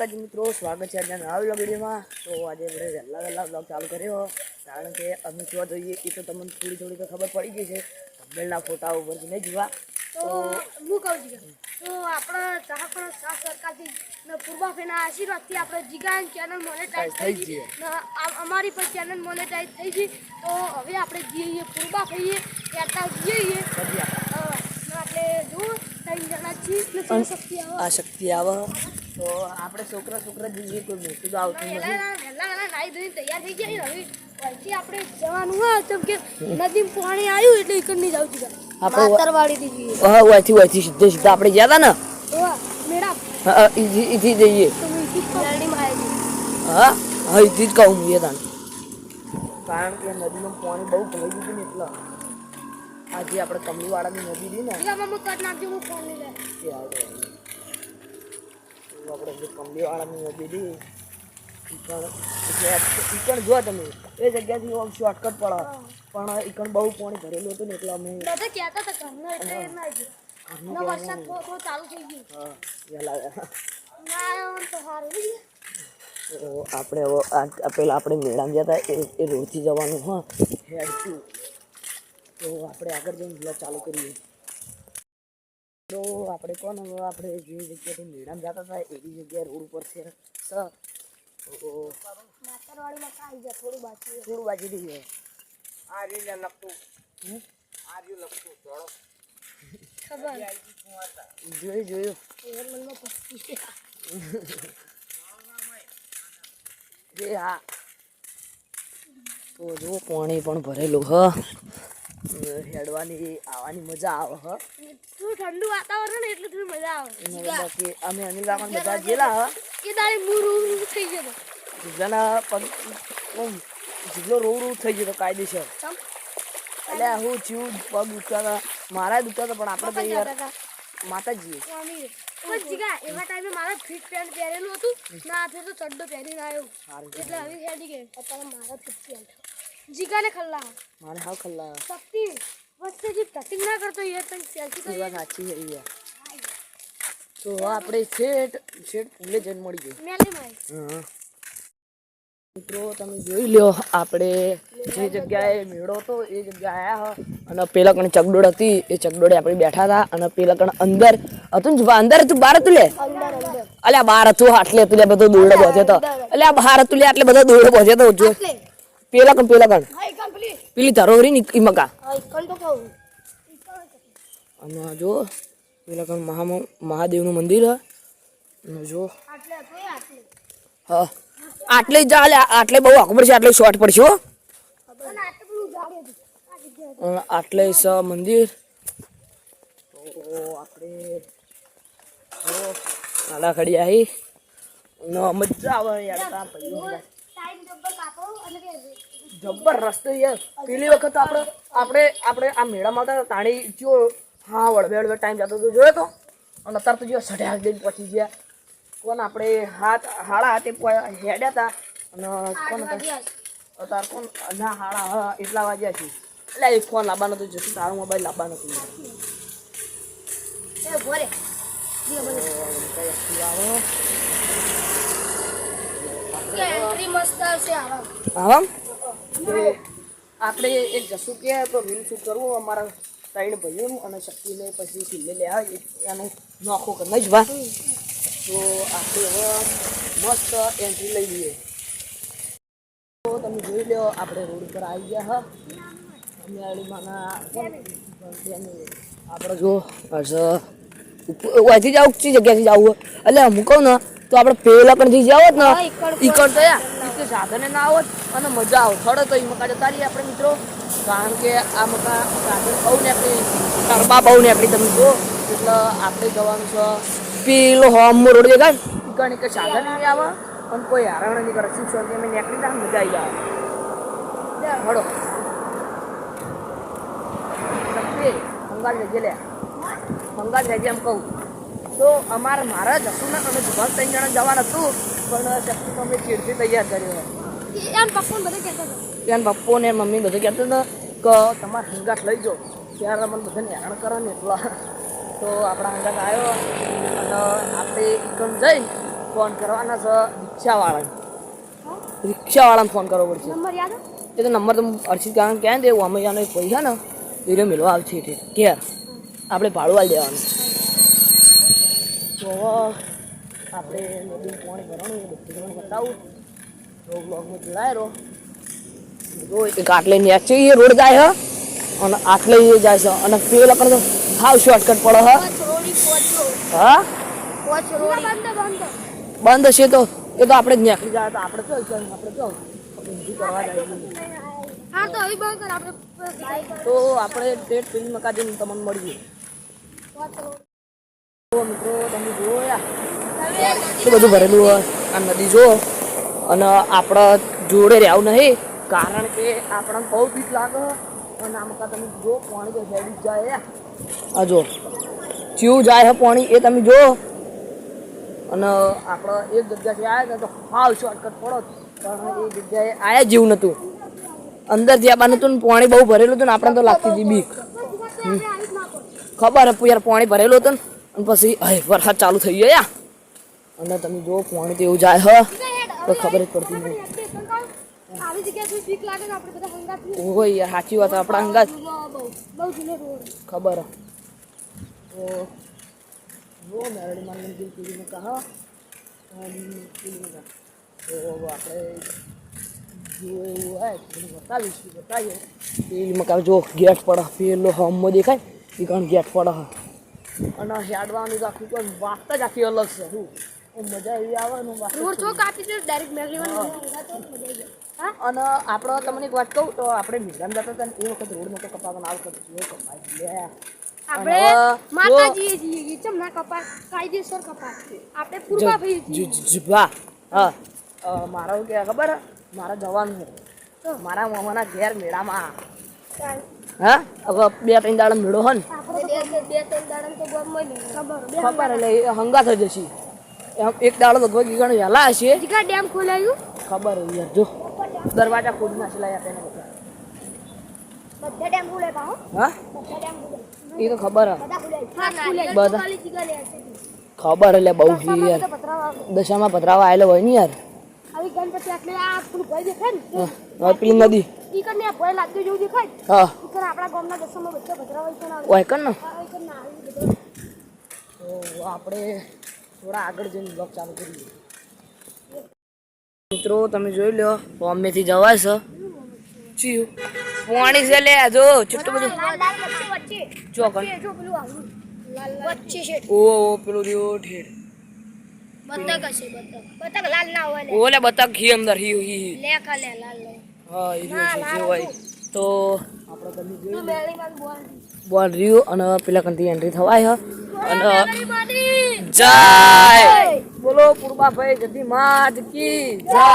માતાજી મિત્રો સ્વાગત છે આજના નવા વિડીયોમાં. તો આજે આપણે વહેલા વહેલા વ્લોગ ચાલુ કર્યો કારણ કે અમે જોવા જોઈએ એ તો તમને થોડી થોડી તો ખબર પડી ગઈ છે થંબનેલના ફોટા ઉપરથી નહીં જોવા. તો હું કહું છું તો આપણા ચાહકો સાથ સરકારથી પૂર્વાફેના આશીર્વાદથી આપણે જીગાન ચેનલ મોનેટાઈઝ થઈ ગઈ. અમારી પણ ચેનલ મોનેટાઈઝ થઈ ગઈ. તો હવે આપણે જઈએ પૂર્વા થઈએ કહેતા જઈએ. આપણે. આપણે આ ગયા પાણી આવ્યું એટલે જીગા આપણે ઓયથી સીધે આપણે ગયા હતા ને. હા, ઈથી જઈએ. હા હા જ કહું હું કારણ કે નદીનું પાણી બહુ ભરાઈ ગયું ને એટલે. આજે આપણે કમલીવાડાની નદી રહી ને. આપણે જે કમલીવાડાની નદી રહી ઈકણ જો તમે. એ જગ્યાથી આમ શોર્ટકટ પડે. પણ ઈકણ બહુ પાણી ભરેલું હતું ને એટલે અમે દાદા કહેતા હતા ઘરનો એટલે ના ગયો ઘરનું વરસાદ થોડો થોડો ચાલુ થઈ ગયો. હા વહેલા ના તો સારું થઈ ગયું. તો આપણે હવે પેલા આપણે મેળામાં ગયા હતા એ રોડથી જવાનું હા. તો આપણે આગળ જઈને બ્લોગ ચાલુ કરીએ. તો આપણે કોણ? આપણે જે જગ્યાથી મેળામાં જતા હતા એવી જગ્યાએ રોડ ઉપર છે. સર થોડું બાકી થોડું બાજુ થઈ જાય આ રીલે લખતું. આ રહ્યું લખતું. ખબર. જોયું જોયું. મનમાં પસ્તી જે હા. તો જો પાણી પણ ભરેલું હ. હેડવાની આવવાની મજા આવે હ. ઠંડુ વાતાવરણ એટલે થોડી મજા આવે. બાકી અમે અનિલ કાકા બધા ગયેલા હ. એ દાડે મૂળ થઈ ગયો જીગલાના પગ જીગલો રોવ રોવ થઈ ગયો કાયદેસર. એટલે હું જીવ પગ દુખતા મારા દુખતા પણ આપણે ભાઈ યાર માતાજી પણ જીગા એવા ટાઈમે મારા ફિટ પેન્ટ પહેરેલું હતું ના હાથે તો ચડ્ડો પહેરીને આવ્યો. એટલે હવે હેડી ગઈ. અત્યારે મારા ફિટ પેન્ટ જીગાને ખલ્લા. મારે હાવ ખલ્લા શક્તિ વચ્ચે જે ટચિંગ ના કરતો એ તને સેલ્ફી કરી વાત સાચી છે યાર તો આપણે શેઠ શેઠ પુલે જન મળી ગયો મેલે માં હા. મિત્રો તમે જોઈ લ્યો આપણે જે જગ્યાએ મેળો હતો એ જગ્યાએ આવ્યા હ. અને પેલા કણ ચકડોળ હતી એ ચકડોળે આપણે બેઠા હતા. અને પેલા કણ અંદર હતું ને અંદર હતું બહાર હતું લે? અલ્યા બહાર હતું આટલે હતું લે બધો દોરડો પહોંચ્યો તો. અલ્યા બહાર હતું લે આટલે બધો દોરડો પહોંચ્યો તો જો. પેલા કણ પેલા કણ. પેલી. પેલી ધરોહરી ની ઈ મકા અને જો પેલા કણ મહા મહાદેવનું મંદિર હ. જો. હા. આટલે અલ્યા આટલે બહુ આખું પડશે આટલે શોર્ટ પડશે આટલે સ મંદિર. આપણે કાલા ખડી આવી ને મજા આવે યાર રસ્તો યાર. પેલી વખત આપણે આપણે આપણે આ મેળામાં હતા તાણી જો હા વળવે વળવે ટાઈમ જતો હતો જોયો તો. અને અત્યારે તો જો આઠ દિન પહોંચી ગયા. કોણ આપણે હાથ હાડા હાથે હેડ્યા હતા? અને કોણ હતા? અત્યારે કોણ ના હાડા હા એટલા વાગ્યા છે. એટલે એક ફોન લાવવાનો હતો જશું તારો મોબાઈલ લાવવાનો હતો. એ ભરે આરામ. આપણે એક જશું કે તો રીલ શૂટ કરવું? અમારા ત્રણ ભાઈઓનું અને શક્તિને પછી છેલ્લે લે આવે એને નોખો કરી જ વાત તો આપણે હવે મસ્ત એન્ટ્રી લઈ લઈએ. તો તમે જોઈ લો આપણે રોડ પર આવી ગયા હા. આપણે જો ઓયથી જાવ જગ્યાથી જવું એટલે હું કહું ને તો આપણે પેલા પણ જઈ જાવ ને. ઈકડ થયા એટલે સાધને ના આવત અને મજા આવે. થોડો તો એ મકા જતા રહીએ આપણે મિત્રો. કારણ કે આ મકા સાધન બહુ નીકળી. ગરબા બહુ નીકળી તમે જો એટલે આપણે જવાનું છે પેલો હોમ રોડ દેખાય. ઈકડ એક સાધન નહીં આવે. પણ કોઈ હારણ નહીં કરે શું શાંતિ અમે નીકળી જાય મજા આવી જાય. હળો. અંગાલ જજે લે. અંગાલ જજે એમ કહું. તો અમારે મારા જ હતું ને અમે દુકાન ત્રણ જણા જવાનું હતું પણ શક્તિ અમે ચીડથી તૈયાર કર્યો ત્યાં પપ્પો ને મમ્મી બધું કહેતા હતા કે તમારે હંગાટ લઈ જાઓ. ત્યારે અમને બધાને હેરાન કરો ને એટલા. તો આપણા હંગાટ આવ્યો અને આપણે એકમ જઈ ફોન કરવાના છે રિક્ષાવાળાને. રિક્ષાવાળાને ફોન કરવો પડશે. યાદ એ તો નંબર તો અર્ષિત કારણ ક્યાં દેવું અમે જાણે પૈસા ને એ મેળવા આવશે એટલે. કે આપણે ભાડું આલી દેવાનું. તો આપણે નદી પાણી ભરવાનું એ બધું તમને બતાવું. તો બ્લોગમાં જોડાય રહો જો એ રોડ જાય હ. અને આટલે એ જાય છે. અને પેલા પર તો હાવ શોર્ટકટ પડે હ. હા? બંધ બંધ. બંધ છે તો એ તો આપણે જ નીકળી જાય તો આપણે તો આપણે તો ઊંધું કરવા જાય. તો આપણે ફિલ્મ કાઢીને તમને મળીએ. મિત્રો બધું ભરેલું હોય? આ નદી જો અને આપણે જોડે રહેવું નહીં, કારણ કે આપણને બહુ બીક લાગે. અને આમાં તમે જો પાણી તો હેડી જાય આ જો ચીવું જાય હે પાણી, એ તમે જો અને આપણે એક જગ્યાથી આવ્યા તો હાવ શોર્ટકટ પડો પણ એ જગ્યાએ આયા જેવું નહોતું અંદર જ્યાં બા નતું ને પાણી બહુ ભરેલું હતું ને, આપણને તો લાગતી હતી બીક. ખબર યાર, પાણી ભરેલું હતું ને? અને પછી હય વરસાદ ચાલુ થઈ ગયો યા. અને તમે જો પાણી તો એવું જાય હ. તો ખબર જ પડતી નહીં. યાર સાચી વાત આપણા રોડ. ખબર. તો જો મેરડી માં મંદિર પીડીને કહા તો આપણે જો એવું હોય બતાવીશું બતાવીએ પેલી મકા જો ગેટ પડે પેલો હમ દેખાય એ ગેટ પડે હ. અને હેડવાની આખી કોઈ વાત જ આખી અલગ છે. શું મજા એવી છે ડાયરેક્ટ હા. અને આપણે તમને એક વાત કહું તો આપણે મિરામ જતા હતા ને એ વખત રોડ નતો કપાવાનો આ વખત જો કપાઈ લે. આપણે માતાજીએ જઈએ ચમ ના કપાય? કાયદેસર કપાય. આપણે પૂર્વા ભાઈ હા. મારા શું ખબર? મારા જવાનું છે મારા મામાના ઘેર મેળામાં. હા? હવે બે ત્રણ દાડા મેળો હન આપણે બે બે ત્રણ દાડા તો ગમમાં ખબર એટલે હંગા થઈ જશે એક દાડો લગભગ ઈ વહેલા હશે. ડેમ ખોલાયું? ખબર હોય યાર જો. દરવાજા ખોલી નાખેલા યાર તેને બધા. બધા ડેમ ખોલે હા? એ તો ખબર બધા ખબર એટલે બહુ યાર બધા પતરાવા દશામાં પધરાવા આવેલો હોય ને યાર. આવી ગણપતિ એટલે આ પેલું ભય દેખાય ને હા, પેલી નદી. ઈ કને ભય લાગતો જેવું દેખાય હા. ઈ કને આપણા ગામના દસમમાં બધા પતરાવા ઈ કને આવે ઓય કર ને. કને આવી બધા. તો આપણે થોડા આગળ જઈને બ્લોગ ચાલુ કરીએ. મિત્રો તમે જોઈ લો બોમ્બેથી જવાય છે. ચિયું. પાણી છે લે જો ચિટ્ટું બધું. ચોકન પેલું આવ્યું લાલ લાલ. વચ્ચે છે. ઓ પેલું રહ્યો ઠેર. બતક હશે બતક. બતક લાલ ના હોય ઓલે બતક હી અંદર હી હી. લે ખલે લાલ લે. હા એ જે હોય. તો. આપણે તમે જોઈ તું માં બોલ. રહ્યું અને પેલા કંથી એન્ટ્રી થવાય હ. અને જય! બોલો પૂર્વા ભાઈ જતી માત કી જય!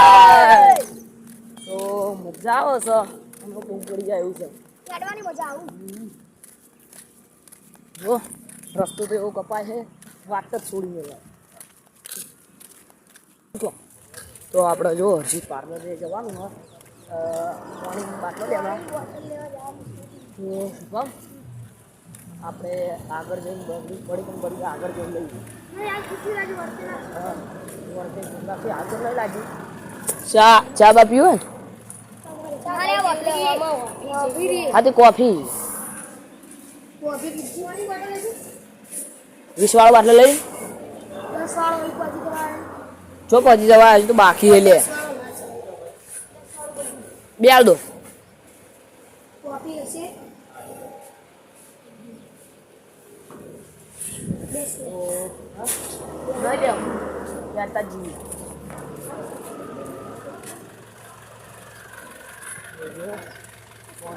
તો મજા આવો છે. અમને બહુ પડી જાય એવું છે. ચડવાની મજા આવું. જો રસ્તો તો એવો કપાય છે વાત જ છોડી મેળવાય જો, તો આપણે જો હજી પાર્લરે જવાનું પાણીની બાટલો લેવા તો શુભમ આપણે આગળ જઈને બગડી પડી પણ પડી આગળ જઈને આગળ લઈ લાગી. ચા ચા બા પીવું હા તે કોફી. વીસ વાળો બાટલો લઈ જો પછી જવા હજુ તો બાકી હે લે. બે આલ દો.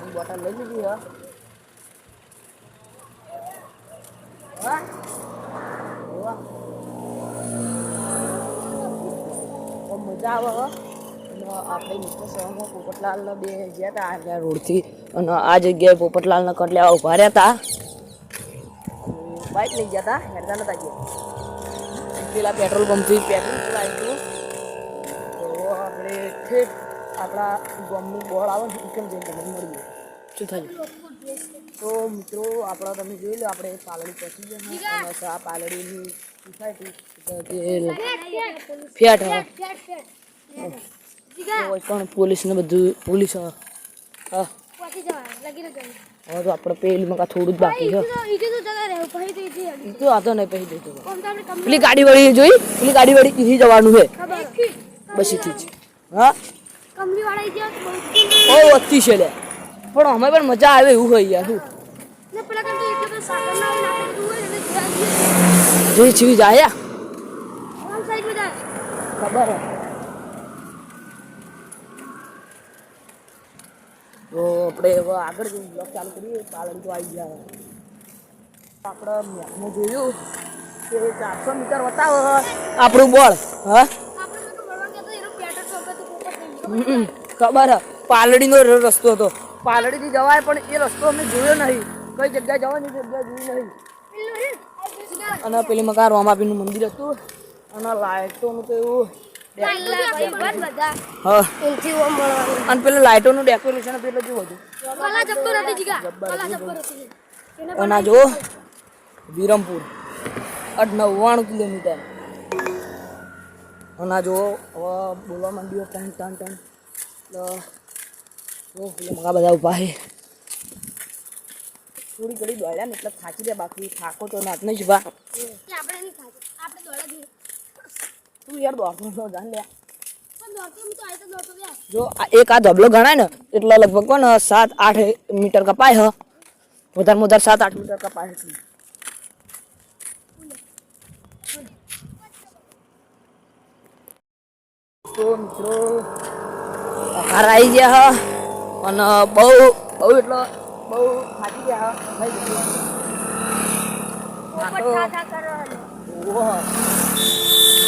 બોટલ લઈ લીધી હા હા વાહ. બહુ મજા આવે આપણે મિત્ર પોપટલાલના બે ગયા હતા રોડથી. અને આ જગ્યાએ પોપટલાલના કટલે ઊભા રહ્યા હતા બાઇક લઈ ગયા હતા હેડતા નતા ગયા. પેલા પેટ્રોલ પંપથી પેટ્રોલ પુરાયું તો આપણે ઠેઠ આપણા ગમનું બોર્ડ આવે ને એકમ જઈને તમને મળીએ શું થાય? તો મિત્રો આપણા તમે જોઈ લો આપણે પાલડી પહોંચી ગયા અને આ પાલડીની ફેટ હા પણ પોલીસ ને બધું? પોલીસ, હા. હા. તો આપણે પેલી કાં થોડું જ બાકી છે તો આતો નહીં પછી પેલી ગાડી જોઈ? પેલી ગાડી વાળી જવાનું છે. બસ જ. હા? અતિ છે લે પણ અમે પણ મજા આવે એવું હોય યાર જોઈ છીવી જાય યા ઓન સાઈડમાં જાય ખબર તો આપણે હવે આગળ જઈને બ્લોગ ચાલુ કરીએ. પાલન તો આવી ગયા. આપણે મેપમાં જોયું કે ચારસો મીટર બતાવો આપણું બળ હા? ખબર પાલડીનો રસ્તો હતો. પાલડીથી જવાય પણ એ રસ્તો અમે જોયો નહીં. કઈ જગ્યાએ જવાની જગ્યા જોઈ નહીં. અને પેલી મકા રોમાપીનું મંદિર હતું. અને લાઇટોનું તો એવું અને પેલું લાઇટોનું ડેકોરેશન પેલું જેવું હતું. અને જો વિરમપુર. અઢ નવ્વાણું કિલોમીટર. અને જો હવે બોલવા માંડ્યું ટન ટન ટન તો જો બધા ઊભા છે. થોડી ઘડી દોડ્યા ને એટલે થાકી દે બાકી થાકો તો નાત નહીં જ બા આપણે નહીં ખાતું આપણે દોડા જોઈએ. તું યાર દોડતો તો જાણ લે. જો આ એક આ ધબલો ગણાય ને એટલે લગભગ કોણ સાત આઠ મીટર કપાય હ. વધારે વધારે સાત આઠ મીટર કપાય છે તો મિત્રો હાર આવી ગયા હ. અને બહુ બહુ એટલો બહુ ગયા હ થઈ ગયું પોપટ થા થા કરો હલે ઓહો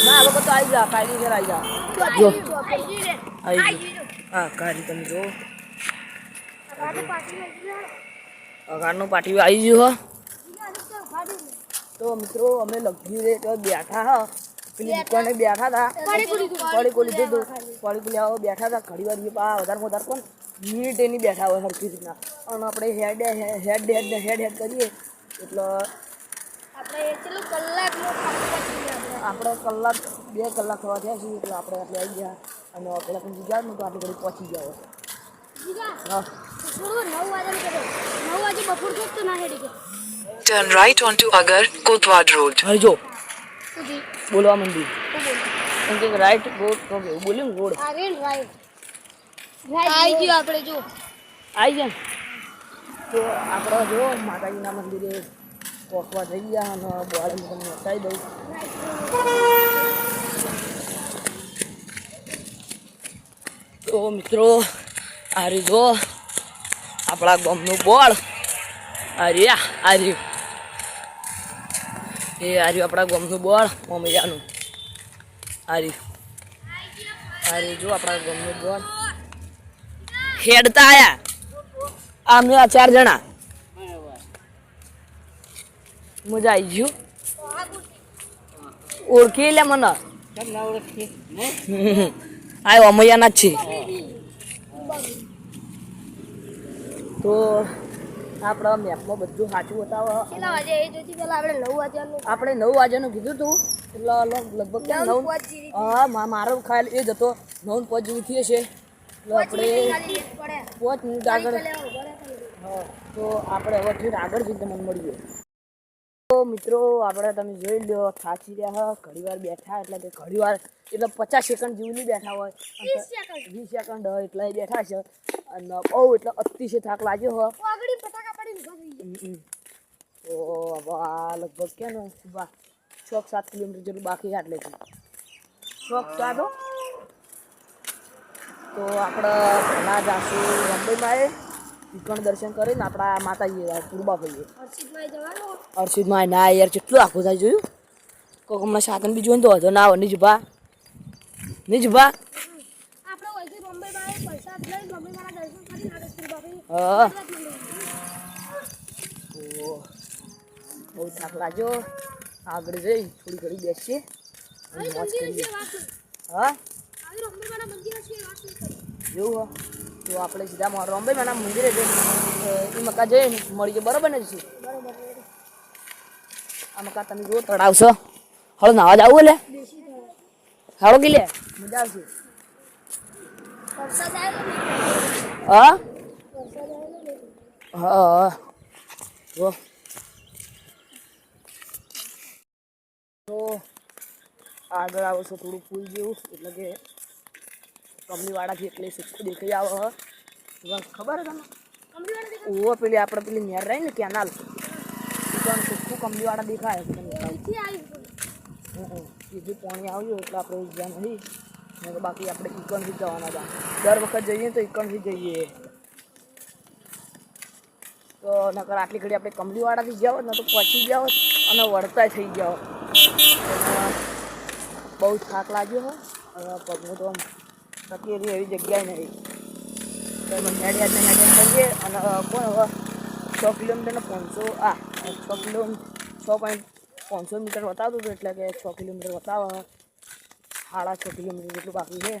ના આ લોકો તો આવી જા કાયદી ઘેર આવી જા જો આઈ રે આવી ગયું હા કાઢી તમે જો આપણે પાછી લઈ ગયા અગારનું પાટિયું આવી ગયું હ જીગા તો ગાડી તો મિત્રો અમે લગભગ રે તો બેઠા હ પેલી દુકાને બેઠા હતા પાણી પૂરી દઉં. પાણી કોલી દીધું પાણી કોલી આવો બેઠા હતા ઘડી વાર એ પા વધારે વધારે કોણ મિનિટ એની બેઠા હોય સરખી રીતના અને આપણે હેડ હેડ હેડ હેડ હેડ કરીએ. એટલે આપણે કલાક આપણે? બે કલાક થવા થયા છીએ એટલે આપણે આટલે આવી ગયા. અને પેલા પણ જગ્યા તો આટલી ઘડી પહોંચી ગયા હોય. જીગા? હા. થોડું નવ વાગે કરો નવ વાગે બપોર તો તો ના હેડી ગયા Turn right onto Agar Kotwad Road. હવે જો બોલવા માંડી. રાઈટ રોડ તો બોલ્યું રોડ આ રાઈટ આઈ ગયો આપણે જો. આવી જાય તો આપણે જો માતાજીના મંદિરે પોખવા જઈ ગયા અને બોળે તમને બતાવી દઉં. તો મિત્રો, આ જો આપણા ગામનું બોળ. આ આર્યું એ આર્યું આપણા ગામનું બોળ, મમૈયાનું. આર્યું આર્યું જો આપણા ગામનું બોળ. હેડતા આયા. અમે આ ચાર જણા. મજા આવી ગયું ઓળખી લે મને. આ અમૈયાના જ છે તો આપણા મેપમાં બધું સાચું બતાવો. આપણે નવ વાગ્યાનું કીધું તું. એટલે લગભગ નવ? હા મારો ખ્યાલ એ જ હતો. નવ પાંચ જેવી હશે. એટલે આપણે પાંચ મિનિટ આગળ. હા તો આપણે હવે ઠીક આગળ જઈને તમને મળીએ તો મિત્રો આપણે તમે જોઈ લો થાચી રહ્યા હા ઘણી વાર બેઠા એટલે કે ઘણી વાર એટલે પચાસ સેકન્ડ જેવું નહીં બેઠા હોય વીસ સેકન્ડ. હોય એટલે બેઠા છે અને બહુ એટલે અતિશય થાક લાગ્યો હોય. તો હવે લગભગ કે ને છ સાત કિલોમીટર જેટલું બાકી આટલેથી છ સાત. તો આપણે પહેલાં જાશું મુંબઈમાં એ દર્શન કરીને આપણા માતાજી પૂર્બા ભાઈએ. અર્શિદમાં ના યાર કેટલું આખું થાય જોયું? કોક હમણાં સાધન બી જોઈને તો હતો ના હોય નહીં જુભા નહીં જુભા આપણે અહીંથી બોમ્બેમાં આવી પૈસા લઈ બોમ્બેમાં દર્શન કરીને આગળ સ્કૂલ હા. બાપી તો બહુ થાક લાગ્યો. આગળ જઈ થોડી ઘડી બેસીએ. હા? આવી હો તો આપણે સીધા મોર રોમ્બે માના મંદિરે એ મકા જઈને મળીએ બરોબર ને છે આ મકા તમે જુઓ તળાવ છે હળો નાવા જાવું એટલે? હાલો કે લે. મજા આવશે. હા? હા હા જો તો આગળ આવો છો થોડું ફૂલ જેવું એટલે કે કમલીવાળાથી એટલે સિક્કો દેખાઈ આવે હ. બસ ખબર છે તમને? ઓવો પેલી આપણે પેલી નેર રહી ને કેનાલ સુખું કમલીવાળા દેખાય હમ. સીધું પાણી આવ્યું એટલે આપણે જ્યાં નહીં. બાકી આપણે ઇકોનથી જવાના હતા દર વખત જઈએ તો ઇકોનથી જઈએ. તો નકર આટલી ઘડી આપણે કમલીવાડાથી જાઓ ને તો પહોંચી જાઓ અને વળતા થઈ જાઓ અને બહુ થાક લાગ્યો હોય પગનું તો આમ એવી જગ્યાએ નહીં. તો હેડિયાને કરીએ. અને કોણ હવે છ કિલોમીટરને પાંચસો આ છ કિલો છ પોઈન્ટ પાંચસો મીટર બતાવતું હતું એટલે કે છ કિલોમીટર બતાવે સાડા છ કિલોમીટર જેટલું બાકી છે.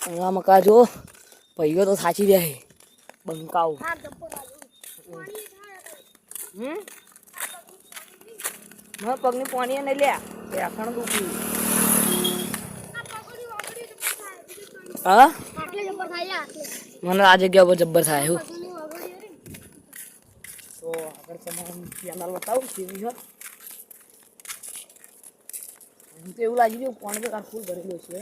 અને મકા જો ભાઈઓ તો સાચી લાગ્યો પાણી થાય હમ? પગની પાણી નહીં લ્યા. બે આખણ દુખી આ પકોડી વકોડી જબ્બર થાય બીજું કંઈ નહીં. હા આટલે જબ્બર થાય આટલે મને આ જગ્યા પર જબ્બર થાય એવું પકોડી વકોડી અરે તો આગળ તમારે ચેનલ બતાવું કેવી છે એમ તો એવું લાગી રહ્યું પાણી તો કાં ફૂલ ભરેલું છે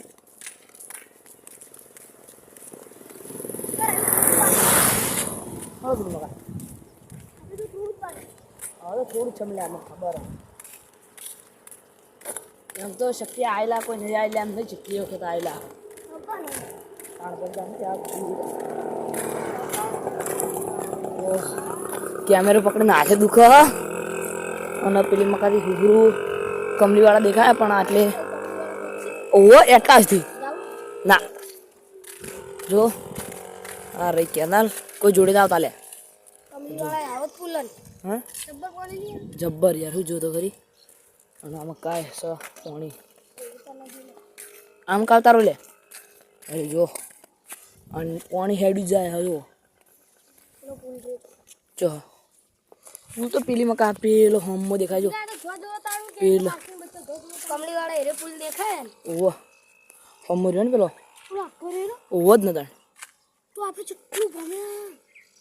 હવે બધું મગા બીજું દૂધ પડે હવે થોડું ચમલે આમાં ખબર હે. એમ તો શક્તિ આવેલા કોઈ નહીં આવેલા એમ નહીં જેટલી વખત આવેલા ખબર ને કારણ કે જાણે ત્યાં સુધી તો કેમેરો પકડીને હાથે દુખે. અને પેલી મકાથી હુહરું કમલીવાળા દેખાય પણ આટલે ઓહો એટલા જ ના. જો આ રહી કેનાલ. કોઈ જોડે ના આવતા લે. જબ્બર યાર હું જોતો ખરી? અને આમાં કાંઈ સ પાણી. આમ કાવ તારો લે. અરે જો. અને પાણી હેડી જાય હવે. જો. હું તો પેલી કા પેલો હમ્મો દેખાય જો. પેલો. કમલી વાળા એરે પુલ દેખાય ને. ઓવો હોમો રહ્યો ને પેલો? ઓવો જ નતા. તો આપણે ચટલું ભમ્યા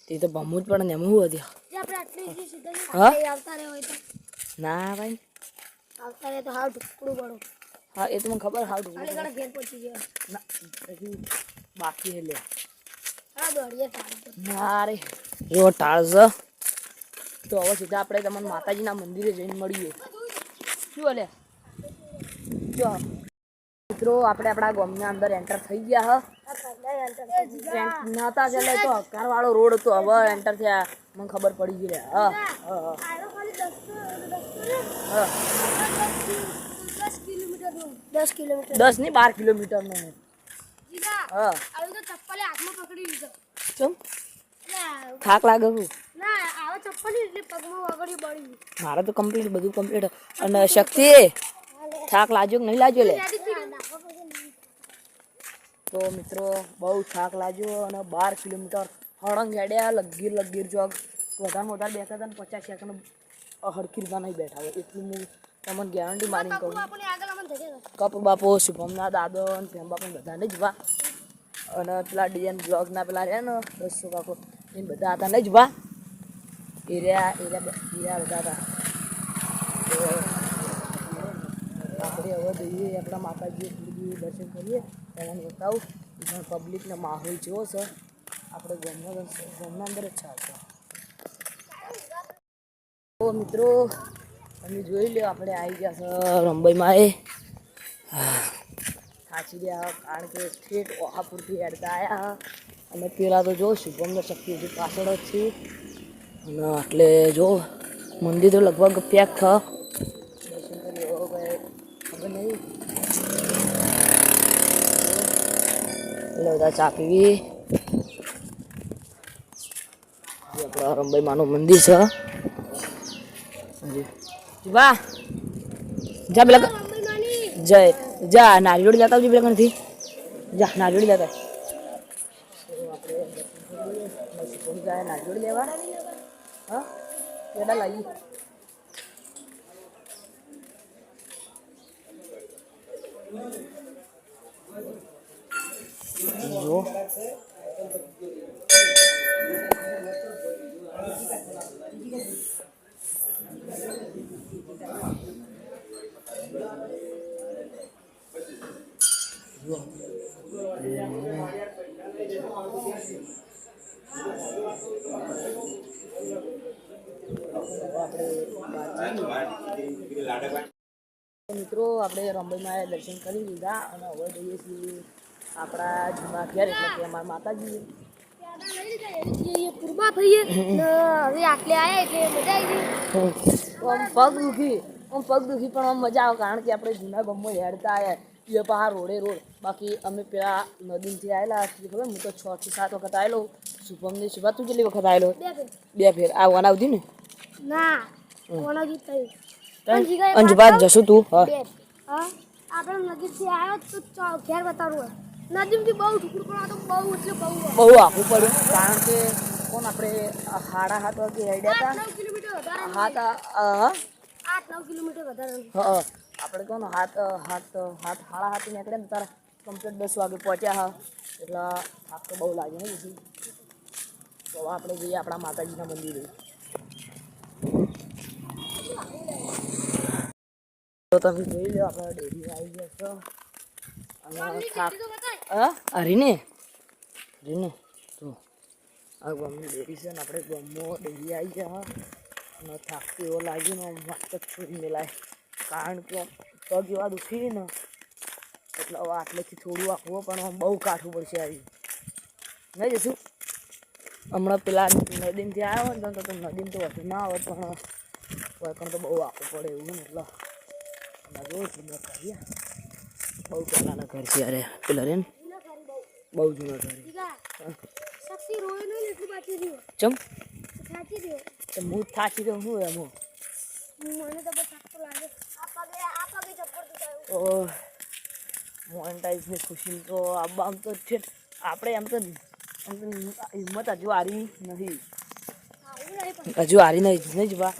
તે તો ભમવું જ પડે ને એમાં શું હતી? હા? ના ભાઈ. આવતા રહે તો હાવ ટુકડું પડો હા એ તો મને ખબર હાવ ખાલી ઘેર પહોંચી હજુ બાકી હે લે. ના રે. જો ટાળઝ તો હવે સીધા આપણે તમને માતાજીના મંદિરે જઈને મળીએ. શું લે. જો. મિત્રો આપણે આપણા ગામના અંદર એન્ટર થઈ ગયા હ. નતા ચાલે તો હકાર રોડ હતો. હવે એન્ટર થયા. મને ખબર પડી ગઈ રે. હા દસ કિલોમીટર દસ નહીં બાર કિલોમીટર નો હા. આવી તો ચપ્પલે હાથમાં પકડી લીધો. ચમ? થાક લાગે હું. ના આવા ચપ્પલ એટલે પગમાં વગડી બળી મારે તો કમ્પ્લીટ બધું કમ્પ્લીટ અને શક્તિ થાક લાગ્યો કે નહીં લાગ્યો લે? તો મિત્રો બહુ થાક લાગ્યો અને બાર કિલોમીટર હળંગ હેડ્યા લગીર લગીર જોગ વધારે વધારે બેઠા હતા ને પચાસ સેકન્ડ હડકી રીતના નહીં બેઠા હોય એટલું હું તમને ગેરંટી મારી કહું. કપ બાપો શુભમના દાદો અને પ્રેમ બાપુ બધાને જ વા અને પેલા ડિઝાઇન બ્લોગના પેલા રહ્યા ને દસો કાકો એ બધા હતા ને જ વા એરિયા એરિયા એરિયા બધા હતા. તો આપણે હવે જઈએ આપણા માતાજી થોડી દર્શન કરીએ. તમને બતાવું પણ પબ્લિકનો માહોલ જેવો છે. આપણે ગામના ગામના અંદર જ છે મિત્રો તમે જોઈ લો આપણે આવી ગયા છે રંબઈમાં એ. સાચી રહ્યા કારણ કે ઠેઠ ઓહાપુરથી હેડતા આવ્યા અને પેલા તો જો શુભમને શક્તિ હજી પાછળ જ છે અને એટલે જો મંદિર તો લગભગ પેક થ. દર્શન ખબર નહીં એટલે બધા ચા પીવી. આપણા રંબાઈ માનું મંદિર છે. વાહ. જા પેલા જય. જા નારિયોડ જતા આવજો પેલા નથી જા નારિયોડ જતા આપણે જાય લેવા. હા પેલા લાવી. મિત્રો આપણે રંભાઈમાં દર્શન કરી લીધા અને હવે જઈએ છીએ આપણા જૂના ઘેર એટલે કે અમારા માતાજી. પૂર્વા થઈએ ને હવે આટલે આયા એટલે મજા આવી ગઈ. આમ પગ દુખી આમ પગ દુખી પણ આમ મજા આવે કારણ કે આપણે જૂના ગામમાં હેડતા આવ્યા એ પહાડ રોડે રોડ. બાકી અમે પેલા નદીથી આવેલા છીએ ખબર? હું તો છ થી સાત વખત આવેલો શુભમની શુભા તું કેટલી વખત આવેલો બે ફેર. આ વન આવતી ને. ના વન આવતી થયું. અંજબાદ જશું તું હા. હા? આપણે નજીકથી આવ્યો તો ઘેર બતાડું નજીકથી બહુ ટુકડું પણ આ તો બહુ એટલે બહુ બહુ આખું પડ્યું. કારણ કે કોણ આપણે હાડા હાથ વાગે હેડ્યા નવ કિલોમીટર વધારે હતા આ- આ- આઠ નવ કિલોમીટર વધારે હા. આપણે કોણ હાથ હાથ હાથ હાડા હાથ નીકળે ને તારા કમ્પ્લીટ દસ વાગે પહોંચ્યા હા એટલે થાક તો બહુ લાગે ને પછી તો હવે આપણે જઈએ આપણા માતાજીના મંદિરે તો તમે જોઈ લો આપણે ડેરી આવી ગયા છો અને થાક હા હરીને હરીને તો આ ગામની ડેરી છે ને આપણે ગામમાં ડેરી આવી ગયા અને થાક તો એવો લાગ્યો ને આમ મસ્ત છોડી મેલાય કારણ કે પગ એવા દુખી ને એટલે હવે આટલેથી થોડું આખવું પણ બહુ કાઠું પડશે આવી. નહીં જશું? હમણાં પેલા નદીમથી આવ્યો ને તો નદીમ તો વધુ ના આવે પણ પણ તો બહુ આખું પડે એવું ને એટલે અને જો જૂના કરીએ બહુ પહેલાંના ઘર છે અરે પેલા રે બહુ જૂના ઘર. રહ્યું. ચમ રહ્યો હું થાકી તો હું એમ? મને તો લાગે. ઓ મોનેટાઈઝની ખુશી. તો આમ તો છે આપણે એમ તો તો હિંમત હજુ હારી નથી. હજુ હારી નહીં નહીં જવા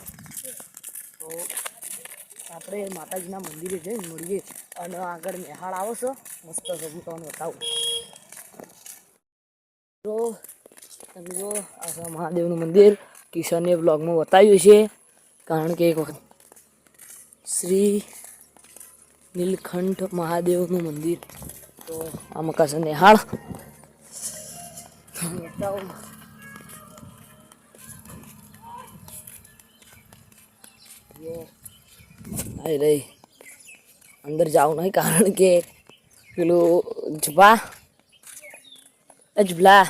તો આપણે માતાજીના મંદિરે જઈ મળીએ અને આગળ મેહાળ આવો છો. મસ્ત તમને બતાવું. તો તમે આ મહાદેવનું મંદિર. કિશને બ્લોગમાં બતાવ્યું છે. કારણ કે એક વખત શ્રી નીલકંઠ મહાદેવનું મંદિર. તો આ મકા નિહાળ. નેહાળ બતાવું અંદર જાવું નહીં કારણ કે પેલું જબા અજબલા.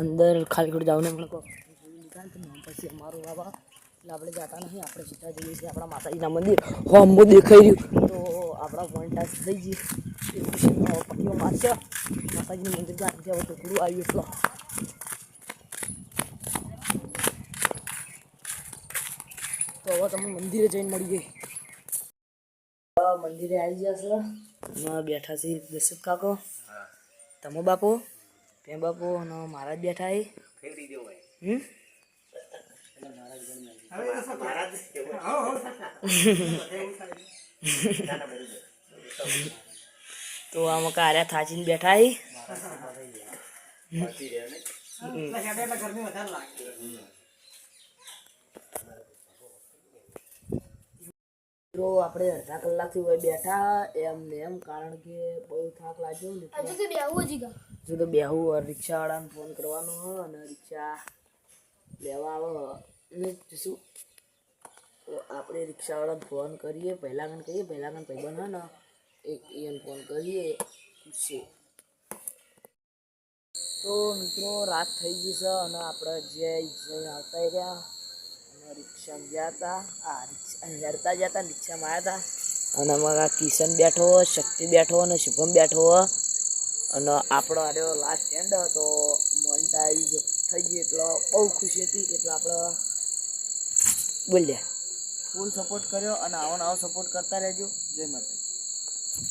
અંદર ખાલી ખોટું જાવ નહીં. મને પછી અમારું બાબા એટલે આપણે જતા નહીં આપણે સીધા જઈએ છીએ આપણા માતાજીના મંદિર. હોમો દેખાઈ રહ્યું. તો આપણા વોન્ટાસ થઈ જઈએ પટીઓ મારશે. માતાજીનું મંદિર ત્યાં હવે ટુકડું આવ્યું એટલો તો હવે તમે મંદિરે જઈને મળી ગઈ મંદિરે આવી ગયા છે. એમાં બેઠા છે દશરથ કાકો. તમે બાપુ તે બાપુ અને મહારાજ બેઠા એ હમ? તો આમાં કાર્યા થાચીને બેઠા મિત્રો આપણે અડધા કલાકથી હોય બેઠા એમ ને એમ કારણ કે બહુ થાક લાગ્યો ને હજુ તો બેહું રિક્ષાવાળાને ફોન કરવાનો અને રિક્ષા લેવા આવે. ને શું? આપણે રિક્ષાવાળાને ફોન કરીએ. પહેલાં ગણ કહીએ, પહેલાં ગણ ભાઈ બનો ને એક એને ફોન કરીએ. પૂછીએ. તો મિત્રો, રાત થઈ ગઈ છે અને આપણે જે જઈને આવતા રહ્યા અને રિક્ષામાં ગયા હતા. આ રિક્ષા હેરતા ગયા હતા રિક્ષામાં આવ્યા હતા. અને અમારા કિશન બેઠો શક્તિ બેઠો અને શુભમ બેઠો અને આપણો આર્યો લાસ્ટ એન્ડ તો મોનિટાઈઝ થઈ ગઈ, એટલે બહુ ખુશી હતી. એટલે આપણે બોલ્યા ફૂલ સપોર્ટ કર્યો અને આવો ને આવો સપોર્ટ કરતા રહેજો. જય માતાજી.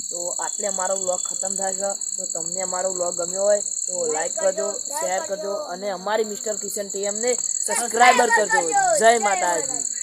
તો આટલે અમારો વ્લોગ ખતમ થાય છે. તો તમને અમારો વ્લોગ ગમ્યો હોય તો લાઈક કરજો શેર કરજો. અને અમારી મિસ્ટર કિશન ટીએમને સબસ્ક્રાઈબર કરજો. જય માતાજી.